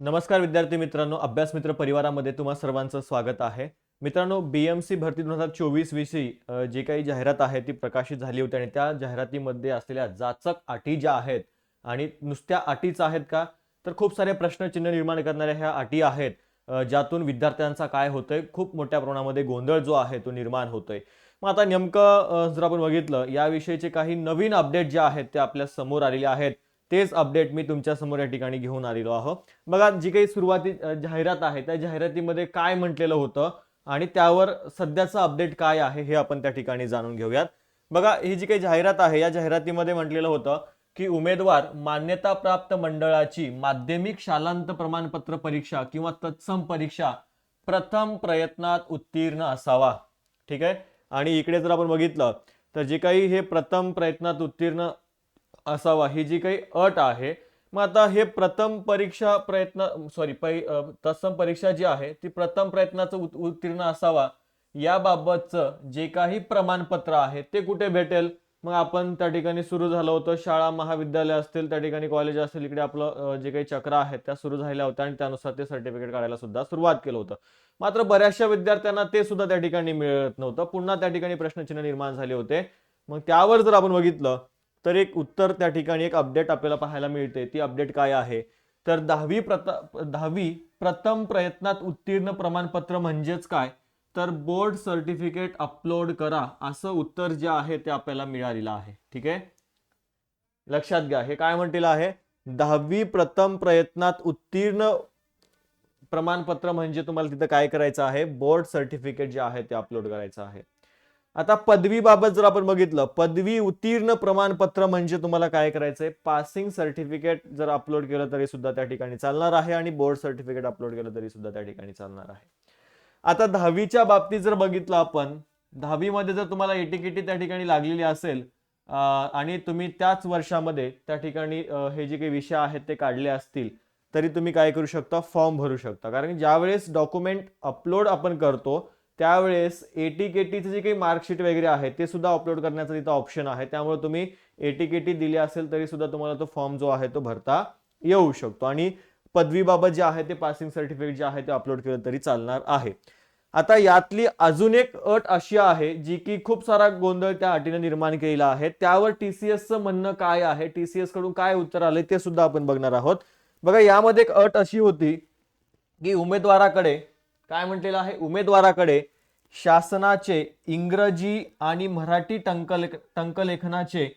नमस्कार विद्यार्थी मित्रांनो अभ्यास मित्र परिवारामध्ये तुम्हा सर्वांचं स्वागत आहे. मित्रांनो बी एम सी भरती दोन हजार चोवीस विषयी जी काही जाहिरात आहे ती प्रकाशित झाली होती आणि त्या जाहिरातीमध्ये असलेल्या जाचक अटी ज्या आहेत आणि नुसत्या अटीच आहेत का? तर खूप सारे प्रश्नचिन्ह निर्माण करणाऱ्या ह्या अटी आहेत ज्यातून विद्यार्थ्यांचा काय होतोय? खूप मोठ्या प्रमाणामध्ये गोंधळ जो आहे तो निर्माण होतोय. मग आता नेमकं जर आपण बघितलं याविषयीचे काही नवीन अपडेट जे आहेत ते आपल्यासमोर आलेले आहेत. तेच अपडेट मी तुमच्यासमोर या ठिकाणी घेऊन आलेलो आहो. बघा जी काही सुरुवाती जाहिरात आहे त्या जाहिरातीमध्ये काय म्हटलेलं होतं आणि त्यावर सध्याचं अपडेट काय आहे हे आपण त्या ठिकाणी जाणून घेऊयात. बघा ही जी काही जाहिरात आहे या जाहिरातीमध्ये म्हटलेलं होतं की उमेदवार मान्यताप्राप्त मंडळाची माध्यमिक शालांत प्रमाणपत्र परीक्षा किंवा तत्सम परीक्षा प्रथम प्रयत्नात उत्तीर्ण असावा. ठीक आहे? आणि इकडे जर आपण बघितलं तर जे काही हे प्रथम प्रयत्नात उत्तीर्ण असावा ही जी काही अट आहे मग आता हे प्रथम परीक्षा प्रयत्न सॉरी पै तत्सम परीक्षा जी आहे ती प्रथम प्रयत्नाचं उत्तीर्ण असावा याबाबतचं जे काही प्रमाणपत्र आहे ते कुठे भेटेल? मग आपण त्या ठिकाणी सुरू झालं होतं शाळा महाविद्यालय असतील त्या ठिकाणी कॉलेज असतील इकडे आपलं जे काही चक्र आहेत त्या सुरू झाल्या होत्या आणि त्यानुसार ते सर्टिफिकेट काढायला सुद्धा सुरुवात केलं होतं. मात्र बऱ्याचशा विद्यार्थ्यांना ते सुद्धा त्या ठिकाणी मिळत नव्हतं. पुन्हा त्या ठिकाणी प्रश्नचिन्ह निर्माण झाले होते. मग त्यावर जर आपण बघितलं तर एक उत्तर त्या ठिकाणी एक अपडेट आपल्याला पाहायला मिळते. ती अपडेट काय आहे? तर दहावी प्रत दहावी प्रथम प्रयत्नात उत्तीर्ण प्रमाणपत्र म्हणजेच काय? तर बोर्ड सर्टिफिकेट अपलोड करा असं उत्तर जे आहे ते आपल्याला मिळालेलं आहे. ठीक आहे? लक्षात घ्या. हे काय म्हटलेलं आहे? दहावी प्रथम प्रयत्नात उत्तीर्ण प्रमाणपत्र म्हणजे तुम्हाला तिथं काय करायचं आहे? बोर्ड सर्टिफिकेट जे आहे ते अपलोड करायचं आहे. आता पदवीबाबत जर आपण बघितलं पदवी उत्तीर्ण प्रमाणपत्र म्हणजे तुम्हाला काय करायचंय? पासिंग सर्टिफिकेट जर अपलोड केलं तरी सुद्धा त्या ठिकाणी चालणार आहे आणि बोर्ड सर्टिफिकेट अपलोड केलं तरी सुद्धा त्या ठिकाणी चालणार आहे. आता दहावीच्या बाबतीत जर बघितलं आपण दहावीमध्ये जर तुम्हाला एटीकेटी त्या ठिकाणी लागलेली असेल आणि तुम्ही त्याच वर्षामध्ये त्या ठिकाणी हे जे काही विषय आहेत ते काढले असतील तरी तुम्ही काय करू शकता? फॉर्म भरू शकता. कारण ज्यावेळेस डॉक्युमेंट अपलोड आपण करतो त्यावेळेस एटीकेटीचे जे काही मार्कशीट वगैरे आहे ते सुद्धा अपलोड करण्याचं तिथं ऑप्शन आहे. त्यामुळे तुम्ही एटीकेटी दिली असेल तरी सुद्धा तुम्हाला तो फॉर्म जो आहे तो भरता येऊ शकतो. आणि पदवीबाबत जे आहे ते पासिंग सर्टिफिकेट जे आहे ते अपलोड केलं तरी चालणार आहे. आता यातली अजून एक अट अशी आहे जी की खूप सारा गोंधळ त्या अटीने निर्माण केलेला आहे. त्यावर टीसीएसचं म्हणणं काय आहे टीसीएसकडून काय उत्तर आलंय ते सुद्धा आपण बघणार आहोत. बघा यामध्ये एक अट अशी होती की उमेदवाराकडे काय म्हटलेलं आहे? उमेदवाराकडे शासनाचे इंग्रजी आणि मराठी टंकलेख टंकलेखनाचे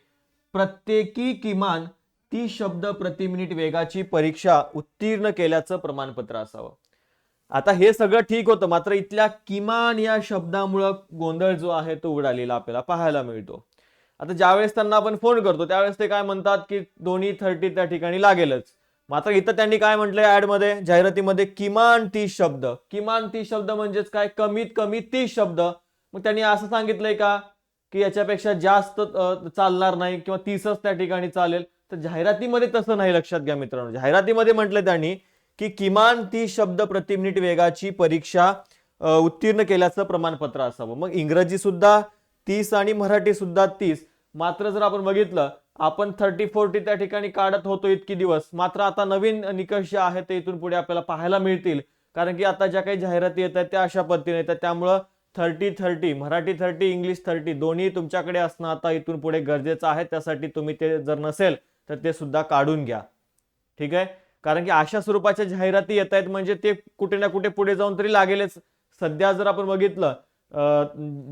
प्रत्येकी किमान ती शब्द प्रति मिनिट वेगाची परीक्षा उत्तीर्ण केल्याचं प्रमाणपत्र असावं. आता हे सगळं ठीक होतं मात्र इथल्या किमान या शब्दामुळं गोंधळ जो आहे तो उडालेला आपल्याला पाहायला मिळतो. आता ज्यावेळेस त्यांना आपण फोन करतो त्यावेळेस ते काय म्हणतात की दोन्ही थर्टी त्या ठिकाणी लागेलच. मात्र इथं त्यांनी काय म्हटलंय ऍडमध्ये? जाहिरातीमध्ये किमान तीस शब्द. किमान तीस शब्द म्हणजेच काय? कमीत कमी तीस शब्द. मग त्यांनी असं सांगितलंय का? की याच्यापेक्षा जास्त चालणार नाही किंवा तीसच त्या ठिकाणी चालेल. तर जाहिरातीमध्ये तसं नाही लक्षात घ्या मित्रांनो. जाहिरातीमध्ये म्हटलं त्यांनी की किमान तीस शब्द प्रति मिनिट वेगाची परीक्षा उत्तीर्ण केल्याचं प्रमाणपत्र असावं. मग इंग्रजी सुद्धा तीस आणि मराठी सुद्धा तीस. मात्र जर आपण बघितलं आपण थर्टी फोर्टी त्या ठिकाणी काढत होतो इतकी दिवस. मात्र आता नवीन निकष जे आहेत ते इथून पुढे आपल्याला पाहायला मिळतील. कारण की आता ज्या काही जाहिराती येत आहेत त्या अशा पद्धतीने येतात. त्यामुळं thirty thirty Marathi thirty English thirty दोन्ही तुमच्याकडे असणं आता इथून पुढे गरजेचं आहे. त्यासाठी तुम्ही ते जर नसेल तर ते सुद्धा काढून घ्या. ठीक आहे? कारण की अशा स्वरूपाच्या जाहिराती येत आहेत म्हणजे ते कुठे ना कुठे पुढे जाऊन तरी लागेलच. सध्या जर आपण बघितलं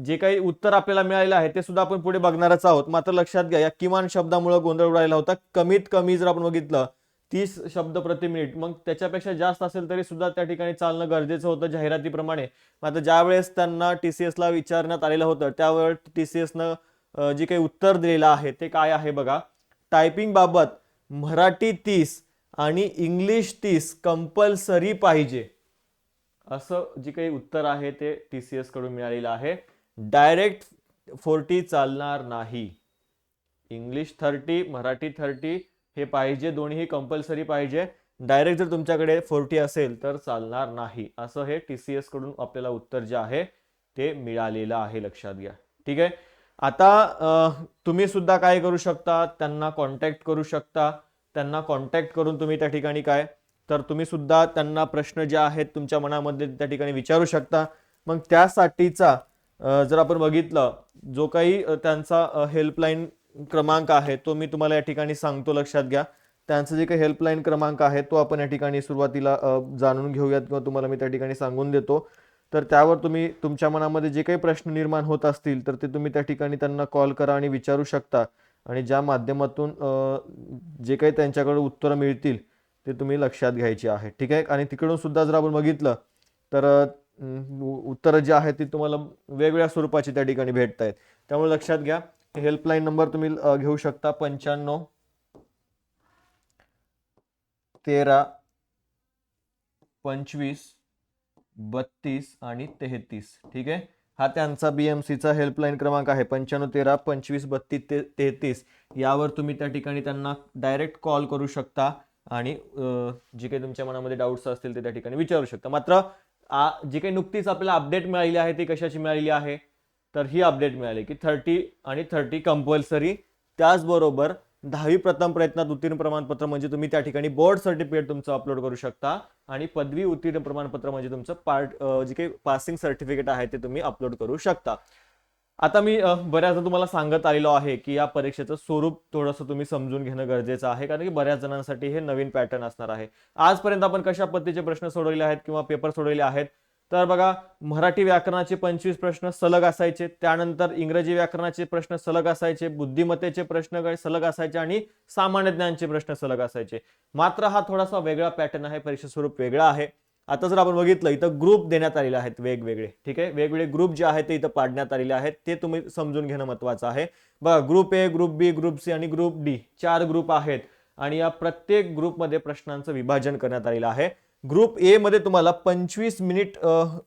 जे काही उत्तर आपल्याला मिळालेलं आहे ते सुद्धा आपण पुढे बघणारच आहोत. मात्र लक्षात घ्या या किमान शब्दामुळे गोंधळ उडालेला होता. कमीत कमी जर आपण बघितलं तीस शब्द प्रति मिनिट मग त्याच्यापेक्षा जास्त असेल तरी सुद्धा त्या ठिकाणी चालणं गरजेचं होतं जाहिरातीप्रमाणे. मात्र ज्यावेळेस त्यांना टीसीएस ला विचारण्यात आलेलं होतं त्यावेळेस टीसीएस न जे काही उत्तर दिलेलं आहे ते काय आहे बघा? टायपिंग बाबत मराठी तीस आणि इंग्लिश तीस कंपल्सरी पाहिजे. असं जे काही उत्तर आहे ते टी सी एसकडून मिळालेलं आहे. डायरेक्ट फोर्टी चालणार नाही. इंग्लिश थर्टी मराठी थर्टी हे पाहिजे दोन्ही कंपल्सरी पाहिजे. डायरेक्ट जर तुमच्याकडे फोर्टी असेल तर चालणार नाही. असं हे टी सी एसकडून आपल्याला उत्तर जे आहे ते मिळालेलं आहे. लक्षात घ्या. ठीक आहे? आता तुम्ही सुद्धा काय करू शकता? त्यांना कॉन्टॅक्ट करू शकता. त्यांना कॉन्टॅक्ट करून तुम्ही त्या ठिकाणी काय? तर तुम्ही सुद्धा त्यांना प्रश्न जे आहेत तुमच्या मनामध्ये त्या ठिकाणी विचारू शकता. मग त्यासाठीचा जर आपण बघितलं जो काही त्यांचा हेल्पलाईन क्रमांक आहे तो मी तुम्हाला या ठिकाणी सांगतो लक्षात घ्या. त्यांचा जे काही हेल्पलाईन क्रमांक आहे तो आपण या ठिकाणी सुरुवातीला जाणून घेऊयात किंवा तुम्हाला मी त्या ठिकाणी सांगून देतो. तर त्यावर तुम्ही तुमच्या मनामध्ये जे काही प्रश्न निर्माण होत असतील तर ते तुम्ही त्या ठिकाणी त्यांना कॉल करा आणि विचारू शकता. आणि ज्या माध्यमातून जे काही त्यांच्याकडे उत्तरं मिळतील ते तुम्ही लक्षात घ्यायची आहे. ठीक आहे? आणि तिकडून सुद्धा जर आपण बघितलं तर उत्तरं जी आहेत ती तुम्हाला वेगवेगळ्या स्वरूपाची त्या ठिकाणी भेटत आहेत. त्यामुळे लक्षात घ्या. हेल्पलाईन नंबर तुम्ही घेऊ शकता. पंच्याण्णव तेरा पंचवीस बत्तीस आणि तेहतीस. ठीक आहे? हा त्यांचा बी एम सीचा हेल्पलाईन क्रमांक आहे. पंच्याण्णव तेरा पंचवीस बत्तीस ते तेहतीस. यावर तुम्ही त्या ठिकाणी त्यांना डायरेक्ट कॉल करू शकता. आणि जे काही तुमच्या मनामध्ये डाऊट्स असतील ते त्या ठिकाणी विचारू शकता. मात्र जे जी काही नुकतीच आपल्याला अपडेट मिळालेली आहे ती कशाची मिळालेली आहे? तर ही अपडेट मिळाली की थर्टी आणि थर्टी कंपल्सरी त्याचबरोबर दहावी प्रथम प्रयत्नात उत्तीर्ण प्रमाणपत्र म्हणजे तुम्ही त्या ठिकाणी बोर्ड सर्टिफिकेट तुमचं अपलोड करू शकता. आणि पदवी उत्तीर्ण प्रमाणपत्र म्हणजे तुमचं पार्ट जे काही पासिंग सर्टिफिकेट आहे ते तुम्ही अपलोड करू शकता. आता मी बऱ्याचदा तुम्हाला सांगत आलेलो आहे की या परीक्षेचं स्वरूप थोडंसं तुम्ही समजून घेणं गरजेचं आहे कारण की बऱ्याच जणांसाठी हे नवीन पॅटर्न असणार आहे. आजपर्यंत आपण कशा पद्धतीचे प्रश्न सोडवलेले आहेत किंवा पेपर सोडवलेले आहेत? तर बघा मराठी व्याकरणाचे पंचवीस प्रश्न सलग असायचे त्यानंतर इंग्रजी व्याकरणाचे प्रश्न सलग असायचे बुद्धिमत्तेचे प्रश्न काही सलग असायचे आणि सामान्य ज्ञानचे प्रश्न सलग असायचे. मात्र हा थोडासा वेगळा पॅटर्न आहे परीक्षा स्वरूप वेगळा आहे. आता जर आपण बघितलं इथं ग्रुप देण्यात आलेले आहेत वेगवेगळे ठीक आहे? वेगवेगळे ग्रुप जे आहेत ते इथं पाडण्यात आलेले आहेत. ते तुम्ही समजून घेणं महत्वाचं आहे. बघा group A group B group C आणि ग्रुप डी चार ग्रुप आहेत आणि या प्रत्येक ग्रुपमध्ये प्रश्नांचं विभाजन करण्यात आलेलं आहे. ग्रुप ए मध्ये तुम्हाला पंचवीस मिनिट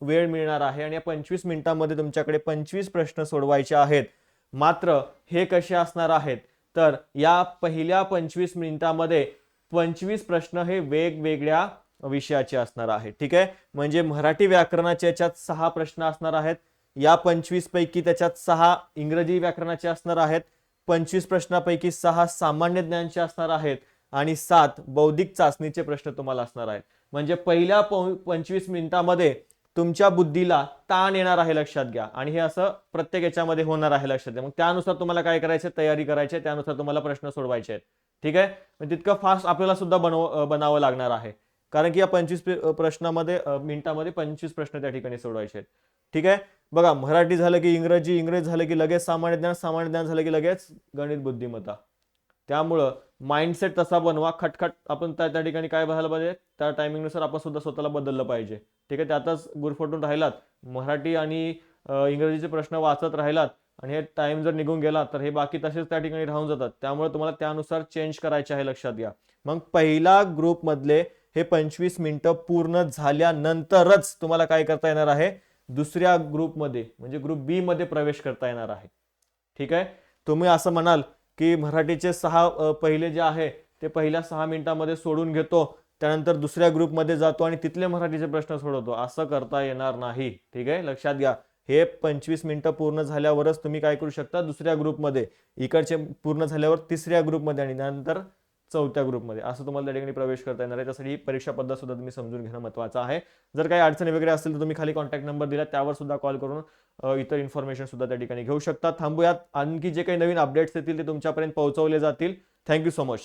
वेळ मिळणार आहे आणि या पंचवीस मिनिटांमध्ये तुमच्याकडे पंचवीस प्रश्न सोडवायचे आहेत. मात्र हे कसे असणार आहेत? तर या पहिल्या पंचवीस मिनिटामध्ये पंचवीस प्रश्न हे वेगवेगळ्या विषयाचे असणार आहेत ठीक आहे? म्हणजे मराठी व्याकरणाचे याच्यात सहा प्रश्न असणार आहेत. या पंचवीस पैकी त्याच्यात सहा इंग्रजी व्याकरणाचे असणार आहेत. पंचवीस प्रश्नापैकी सहा सामान्य ज्ञानचे असणार आहेत. आणि सात बौद्धिक चाचणीचे प्रश्न तुम्हाला असणार आहेत. म्हणजे पहिल्या पंचवीस मिनिटामध्ये तुमच्या बुद्धीला ताण येणार आहे लक्षात घ्या. आणि हे असं प्रत्येक याच्यामध्ये होणार आहे लक्षात घ्या. मग त्यानुसार तुम्हाला काय करायचं तयारी करायची त्यानुसार तुम्हाला प्रश्न सोडवायचे आहेत ठीक आहे? मग तितकं फास्ट आपल्याला सुद्धा बनव बनावं लागणार आहे. कारण की या पंचवीस प्रश्नामध्ये मिनिटामध्ये पंचवीस प्रश्न त्या ठिकाणी सोडवायचे आहेत. ठीक आहे? बघा मराठी झालं की इंग्रजी इंग्रजी झालं की लगेच सामान्य ज्ञान सामान्य ज्ञान झालं की लगेच गणित बुद्धिमत्ता. त्यामुळं माइंडसेट तसा बनवा खटखट आपण त्या त्या ठिकाणी काय बघायला पाहिजे? त्या टायमिंगनुसार आपण सुद्धा स्वतःला बदललं पाहिजे. ठीक आहे? त्यातच गुरफटून राहिलात. मराठी आणि इंग्रजीचे प्रश्न वाचत राहिलात आणि हे टाइम जर निघून गेला तर हे बाकी तसेच त्या ठिकाणी राहून जातात. त्यामुळे तुम्हाला त्यानुसार चेंज करायचे आहे लक्षात घ्या. मग पहिला ग्रुपमधले हे पंचवीस मिनिटं पूर्ण झाल्यानंतरच तुम्हाला काय करता येणार आहे? दुसऱ्या ग्रुपमध्ये म्हणजे ग्रुप बी मध्ये प्रवेश करता येणार आहे. ठीक आहे? तुम्ही असं म्हणाल की मराठीचे सहा पहिले जे आहे ते पहिल्या सहा मिनिटांमध्ये सोडून घेतो त्यानंतर दुसऱ्या ग्रुपमध्ये जातो आणि तिथले मराठीचे प्रश्न सोडवतो. असं करता येणार नाही. ठीक आहे? लक्षात घ्या. हे पंचवीस मिनिटं पूर्ण झाल्यावरच तुम्ही काय करू शकता? दुसऱ्या ग्रुपमध्ये इकडचे पूर्ण झाल्यावर तिसऱ्या ग्रुपमध्ये आणि त्यानंतर चौथ्या ग्रुपमध्ये. असं तुम्हाला त्या ठिकाणी प्रवेश करता येणार आहे. त्यासाठी परीक्षा पद्धत सुद्धा तुम्ही समजून घेणं महत्त्वाचं आहे. जर काही अडचणी वगैरे असतील तर तुम्ही खाली कॉन्टॅक्ट नंबर दिला त्यावर सुद्धा कॉल करून इतर इन्फॉर्मेशन सुद्धा त्या ठिकाणी घेऊ शकता. थांबूयात. आणखी जे काही नवीन अपडेट्स येतील ते तुमच्यापर्यंत पोहोचवले जातील. Thank you so much